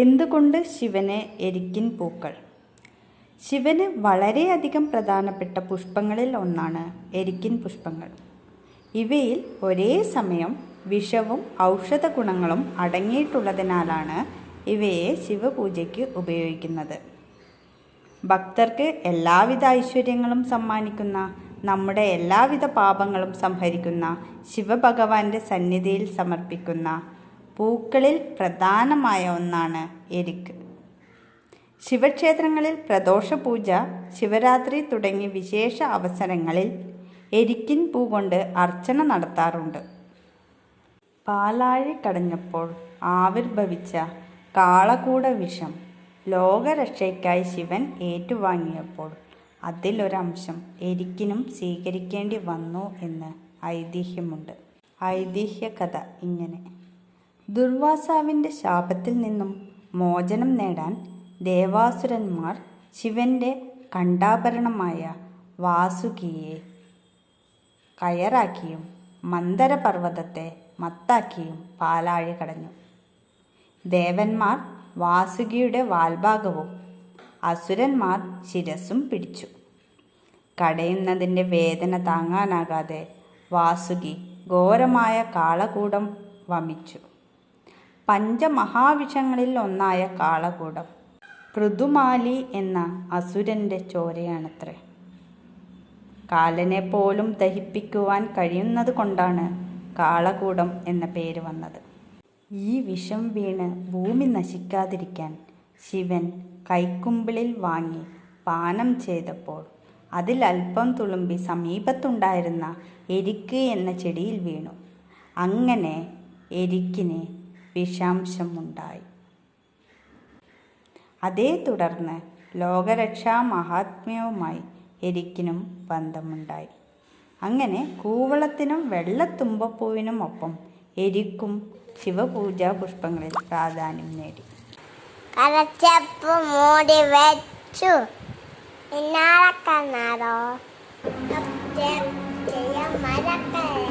എന്തുകൊണ്ട് ശിവന് എരിക്കിൻ പൂക്കൾ? ശിവന് വളരെയധികം പ്രധാനപ്പെട്ട പുഷ്പങ്ങളിൽ ഒന്നാണ് എരിക്കിൻ പുഷ്പങ്ങൾ. ഇവയിൽ ഒരേ സമയം വിഷവും ഔഷധ ഗുണങ്ങളും അടങ്ങിയിട്ടുള്ളതിനാലാണ് ഇവയെ ശിവപൂജയ്ക്ക് ഉപയോഗിക്കുന്നത്. ഭക്തർക്ക് എല്ലാവിധ ഐശ്വര്യങ്ങളും സമ്മാനിക്കുന്ന നമ്മുടെ എല്ലാവിധ പാപങ്ങളും സംഹരിക്കുന്ന ശിവഭഗവാന്റെ സന്നിധിയിൽ സമർപ്പിക്കുന്ന പൂക്കളിൽ പ്രധാനമായ ഒന്നാണ് എരിക്ക്. ശിവക്ഷേത്രങ്ങളിൽ പ്രദോഷ പൂജ ശിവരാത്രി തുടങ്ങി വിശേഷ അവസരങ്ങളിൽ എരിക്കിൻ പൂ കൊണ്ട് അർച്ചന നടത്താറുണ്ട്. പാലാഴി കടഞ്ഞപ്പോൾ ആവിർഭവിച്ച കാളകൂട വിഷം ലോകരക്ഷയ്ക്കായി ശിവൻ ഏറ്റുവാങ്ങിയപ്പോൾ അതിലൊരംശം എരിക്കിനും സ്വീകരിക്കേണ്ടി വന്നു എന്ന് ഐതിഹ്യമുണ്ട്. ഐതിഹ്യ കഥ ഇങ്ങനെ. ദുർവാസാവിന്റെ ശാപത്തിൽ നിന്നും മോചനം നേടാൻ ദേവാസുരന്മാർ ശിവന്റെ കണ്ടാഭരണമായ വാസുകിയെ കയറാക്കിയും മന്ദരപർവതത്തെ മത്താക്കിയും പാലാഴി കടഞ്ഞു. ദേവന്മാർ വാസുകിയുടെ വാൽഭാഗവും അസുരന്മാർ ശിരസും പിടിച്ചു. കടയുന്നതിന്റെ വേദന താങ്ങാനാകാതെ വാസുകി ഘോരമായ കാളകൂടം വമിച്ചു. പഞ്ചമഹാവിഷങ്ങളിൽ ഒന്നായ കാളകൂടം. പൃഥുമാലി എന്ന അസുരന്റെ ചോരയാണത്രേ. കാലനെ പോലും ദഹിപ്പിക്കുവാൻ കഴിയുന്നത് കൊണ്ടാണ് കാളകൂടം എന്ന പേര് വന്നത്. ഈ വിഷം വീണ് ഭൂമി നശിക്കാതിരിക്കാൻ ശിവൻ കൈക്കുമ്പിളിൽ വാങ്ങി പാനം ചെയ്തപ്പോൾ അല്പം തുളുമ്പി സമീപത്തുണ്ടായിരുന്ന എരിക്ക് എന്ന ചെടിയിൽ വീണു. അങ്ങനെ എരിക്കിന് വിഷാംശമുണ്ടായി. അതേ തുടർന്ന് ലോകരക്ഷാ മഹാത്മ്യവുമായി എരിക്കിനും ബന്ധമുണ്ടായി. അങ്ങനെ കൂവളത്തിനും വെള്ളത്തുമ്പപ്പൂവിനും ഒപ്പം എരിക്കും ശിവപൂജാ പുഷ്പങ്ങളിൽ പ്രാധാന്യം നേടി. కరచెప్పు మూడి వచ్చు విన్నారకన్నారో చెయ్య మరకలే